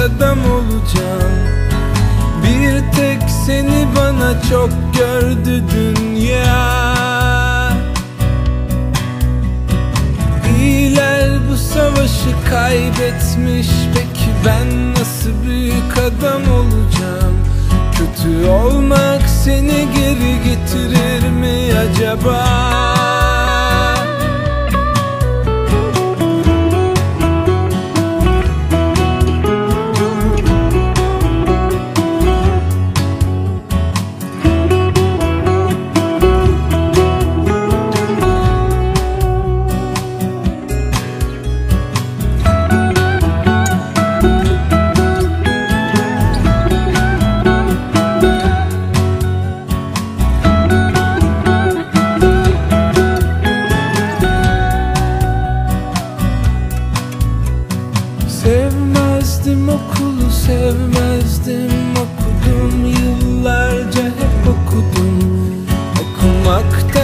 adam olacağım. Bir tek seni bana çok gördü dünya. İyiler bu savaşı kaybetmiş. Peki ben nasıl büyük adam olacağım? Kötü olmak seni geri getirir mi acaba? Sevmezdim okudum yıllarca hep okudum. Okumaktan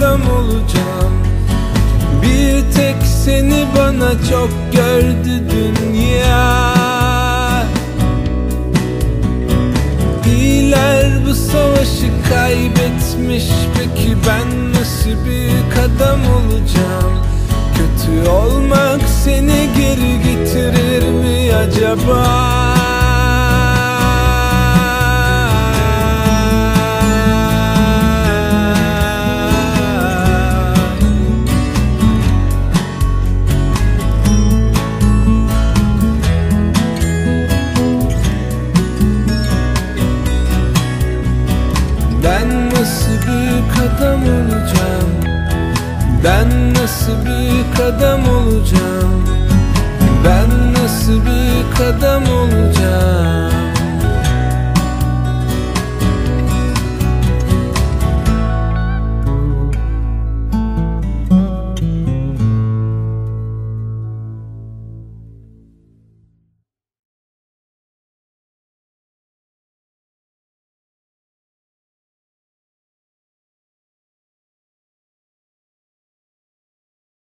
adam olacağım. Bir tek seni bana çok gördü dünya. İyiler bu savaşı kaybetmiş. Peki ben nasıl büyük adam olacağım? Kötü olmak seni geri getirir mi acaba Ben nasıl bir adam olacağım? Ben nasıl bir adam olacağım?